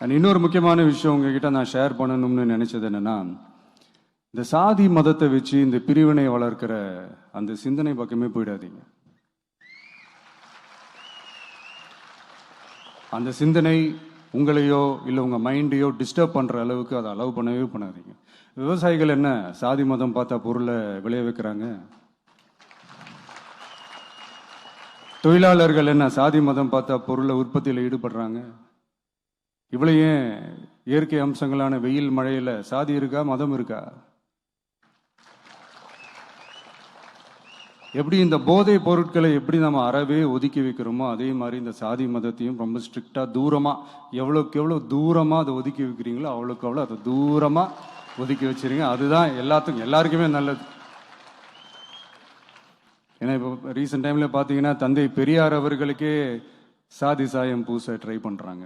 And இன்னொரு முக்கியமான விஷயம் உங்ககிட்ட நான் ஷேர் பண்ணணும்னு நினைச்சது என்னன்னா இந்த சாதி மதத்தை வச்சு இந்த பிரிவினை வளர்க்கிற அந்த சிந்தனை பக்கமே போயிடாதீங்க. அந்த சிந்தனை உங்களையோ இல்லை உங்கள் மைண்டையோ டிஸ்டர்ப் பண்ணுற அளவுக்கு அதை அலோவ் பண்ணவே பண்ணாதீங்க. விவசாயிகள் என்ன சாதி மதம் பார்த்தா பொருளை விளைய வைக்கிறாங்க? தொழிலாளர்கள் என்ன சாதி மதம் பார்த்தா பொருளை உற்பத்தியில் ஈடுபடுறாங்க? இவ்வளோ ஏன் இயற்கை அம்சங்களான வெயில் மழையில் சாதி இருக்கா மதம் இருக்கா? எப்படி இந்த போதை பொருட்களை எப்படி நம்ம அறவே ஒதுக்கி வைக்கிறோமோ அதே மாதிரி இந்த சாதி மதத்தையும் ரொம்ப ஸ்ட்ரிக்டாக தூரமாக எவ்வளோக்கு எவ்வளோ தூரமாக அதை ஒதுக்கி வைக்கிறீங்களோ அவ்வளோக்கு அவ்வளோ அதை தூரமாக ஒதுக்கி வச்சுருங்க. அதுதான் எல்லாத்துக்கும் எல்லாருக்குமே நல்லது. ஏன்னா இப்போ ரீசெண்ட் டைமில் பார்த்தீங்கன்னா தந்தை பெரியார் அவர்களுக்கே சாதி சாயம் பூச ட்ரை பண்ணுறாங்க